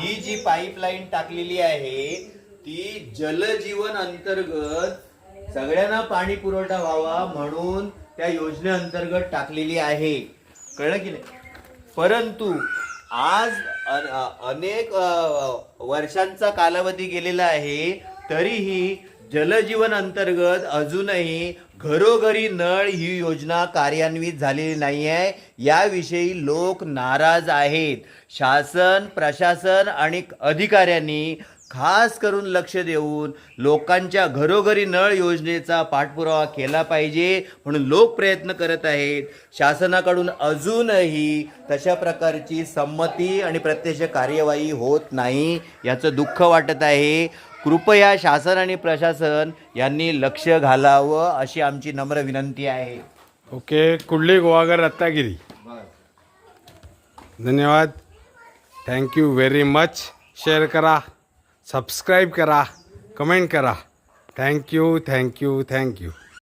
ही जी pipeline टाकलेली आहे ती जलजीवन अंतर्गत सगळ्यांना पाणी पुरवठा व्हावा म्हणून त्या योजनेअंतर्गत टाकलेली आहे. कळलं की नाही? परंतु आज अनेक वर्षांचा कालावधी गेलेला आहे तरीही जलजीवन अंतर्गत अजूनही घरोघरी नळ ही योजना कार्यान्वित झालेली नाही आहे याविषयी लोक नाराज आहेत. शासन प्रशासन आणि अधिकाऱ्यांनी खास करून लक्ष देऊन लोकांच्या घरोघरी नळ योजनेचा पाठपुरावा केला पाहिजे म्हणून लोक प्रयत्न करत आहेत. शासनाकडून अजूनही तशा प्रकारची संमती आणि प्रत्यक्ष कार्यवाही होत नाही याचं दुःख वाटत आहे. कृपया शासन आणि प्रशासन यांनी लक्ष घालावं अशी आमची नम्र विनंती आहे. ओके कुडली गोवागर रत्नागिरी. धन्यवाद. Thank you very much share करा सबस्क्राईब करा कमेंट करा. Thank you thank you thank you